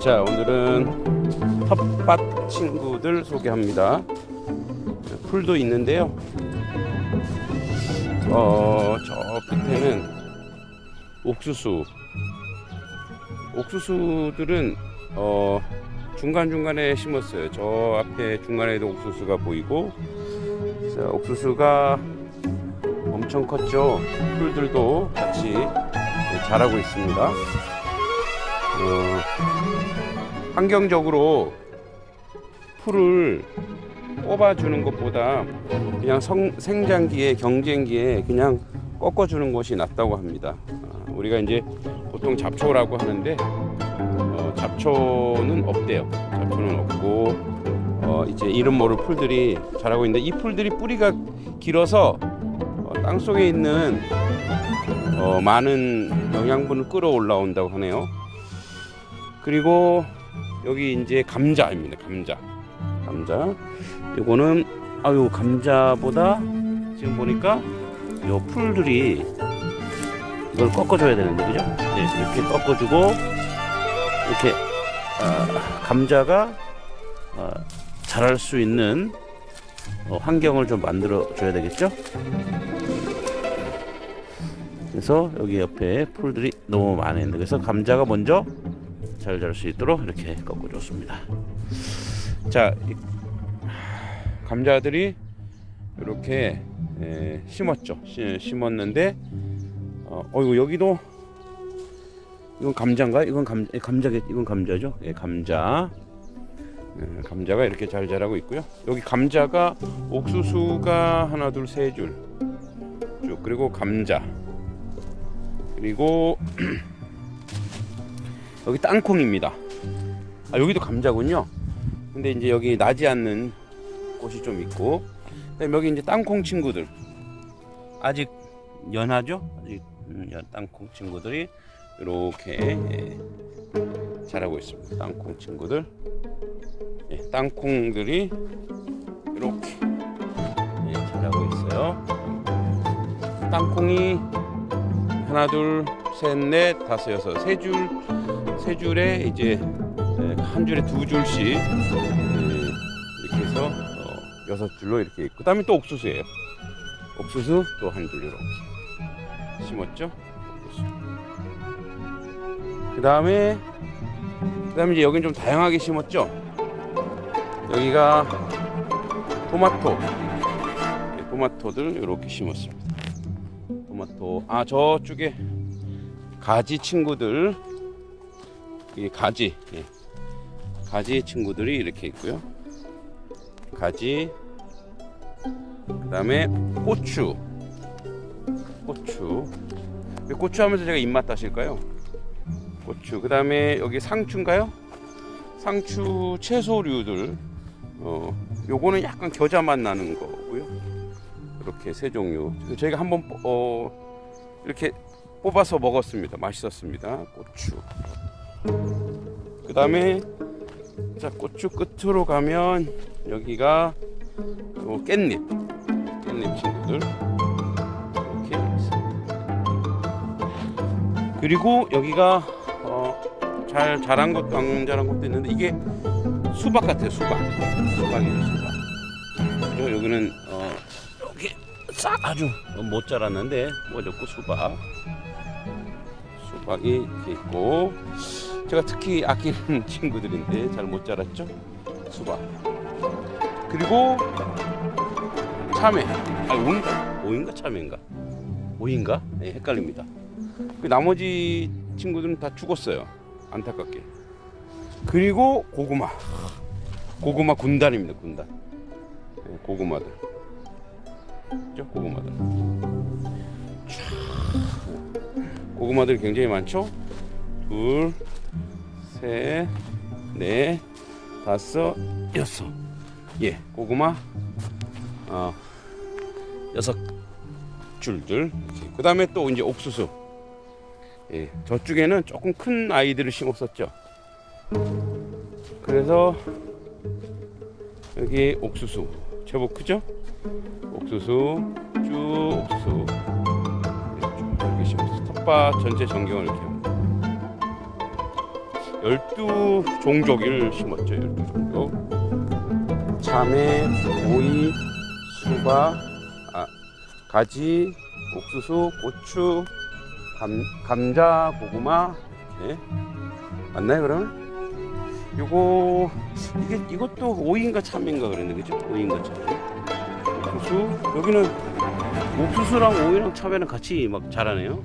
자 오늘은 텃밭 친구들 소개합니다. 풀도 있는데요. 어 저 끝에는 옥수수. 옥수수들은 어 중간 중간에 심었어요. 저 앞에 중간에도 옥수수가 보이고, 자, 옥수수가 엄청 컸죠. 풀들도 같이 네, 자라고 있습니다. 어, 환경적으로 풀을 뽑아주는 것보다 그냥 성, 생장기에 경쟁기에 그냥 꺾어주는 것이 낫다고 합니다. 아, 우리가 이제 보통 잡초라고 하는데 어, 잡초는 없대요. 잡초는 없고 어, 이제 이름 모를 풀들이 자라고 있는데 이 풀들이 뿌리가 길어서 어, 땅 속에 있는 어, 많은 영양분을 끌어올라온다고 하네요. 그리고 여기 이제 감자입니다. 감자. 감자. 요거는 아유 감자보다 지금 보니까 요 풀들이 이걸 꺾어줘야 되는데 그죠? 네, 이렇게 꺾어주고 이렇게 아, 감자가 아, 자랄 수 있는 어, 환경을 좀 만들어 줘야 되겠죠? 그래서 여기 옆에 풀들이 너무 많은데 그래서 감자가 먼저 잘 자랄 수 있도록 이렇게 꺾어줬습니다. 자, 이 감자들이 이렇게 에, 심었죠. 시- 심었는데, 어, 어이구 여기도 이건 감자인가? 이건 감 감자겠 이건 감자죠? 예, 감자. 예, 감자가 이렇게 잘 자라고 있고요. 여기 감자가 옥수수가 하나 둘 세 줄. 쭉 그리고 감자. 그리고 여기 땅콩입니다. 아, 여기도 감자군요. 근데 이제 여기 나지 않는 곳이 좀 있고, 여기 이제 땅콩 친구들 아직 연하죠? 아직 음, 연 땅콩 친구들이 이렇게 예, 자라고 있습니다. 땅콩 친구들, 예, 땅콩들이 이렇게 예, 자라고 있어요. 땅콩이 하나 둘 셋 넷 다섯 여섯 세 줄 세 줄에 이제 예, 한 줄에 두 줄씩 예, 이렇게 해서 어, 여섯 줄로 이렇게 있고 그다음에 또 옥수수예요. 옥수수 또 한 줄 이렇게 심었죠. 그다음에 그다음에 이제 여긴 좀 다양하게 심었죠. 여기가 토마토 예, 토마토들 이렇게 심었습니다. 토마토 아 저쪽에 가지 친구들 이 가지 예. 가지 친구들이 이렇게 있고요. 가지 그 다음에 고추 고추 왜 고추 하면서 제가 입맛 다실까요? 고추 그 다음에 여기 상추인가요? 상추 채소류들 어 요거는 약간 겨자 맛 나는 거고요. 이렇게 세 종류 저희가 한번 어 이렇게 뽑아서 먹었습니다. 맛있었습니다. 고추. 그 다음에 자 고추 끝으로 가면 여기가 요 깻잎 깻잎 친구들 이렇게 있습니다. 그리고 여기가 어, 잘 자란 것도 안 자란 것도 있는데 이게 수박 같아요 수박 수박이에요 수박 그리고 여기는 어, 이렇게 싹 아주 못 자랐는데 뭐 좋고 수박. 수박이 있고. 제가 특히 아끼는 친구들인데 잘 못 자랐죠? 수박. 그리고 참외. 아 오인가 오인가 참외인가? 오인가? 네, 헷갈립니다. 그 나머지 친구들은 다 죽었어요. 안타깝게. 그리고 고구마. 고구마 군단입니다 군단. 네, 고구마들 그죠 고구마들 고구마들이 굉장히 많죠? 둘, 셋, 넷, 다섯, 여섯. 예, 고구마 어, 여섯 줄들. 그 다음에 또 이제 옥수수. 예, 저쪽에는 조금 큰 아이들을 심었었죠. 그래서 여기 옥수수 제법 크죠? 옥수수 쭉 옥수수 이렇게 쭉 이렇게 심었어. 텃밭 전체 전경을 이렇게 합니다. 열두 종족을 심었죠. 열두 종족. 참외, 오이, 수박, 아, 가지, 옥수수, 고추, 감, 감자, 고구마. 이렇게 맞나요, 그러면? 요거 이게 이것도 오이인가 참외인가 그랬는데 그죠? 오이인가 참외. 옥수수 여기는 옥수수랑 오이랑 참외는 같이 막 자라네요.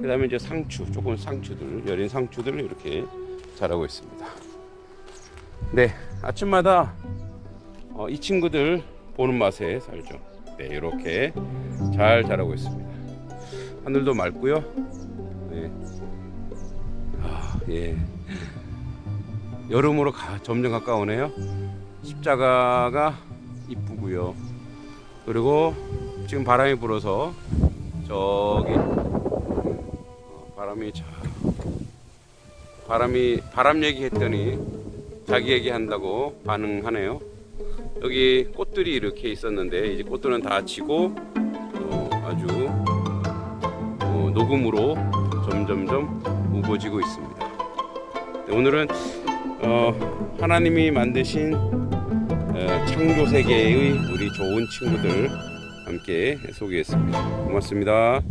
그다음에 이제 상추, 조금 상추들, 여린 상추들 이렇게 자라고 있습니다. 네, 아침마다 어, 이 친구들 보는 맛에 살죠. 네, 이렇게 잘 자라고 있습니다. 하늘도 맑고요. 네. 아, 예. 여름으로 가, 점점 가까우네요. 십자가가 이쁘고요. 그리고 지금 바람이 불어서 저기 어, 바람이 자 바람이 바람 얘기했더니 자기 얘기한다고 반응하네요. 여기 꽃들이 이렇게 있었는데 이제 꽃들은 다 지고 어, 아주 어, 녹음으로 점점점 우거지고 있습니다. 네, 오늘은 어, 하나님이 만드신 어, 창조 세계의 우리 좋은 친구들 함께 소개했습니다. 고맙습니다.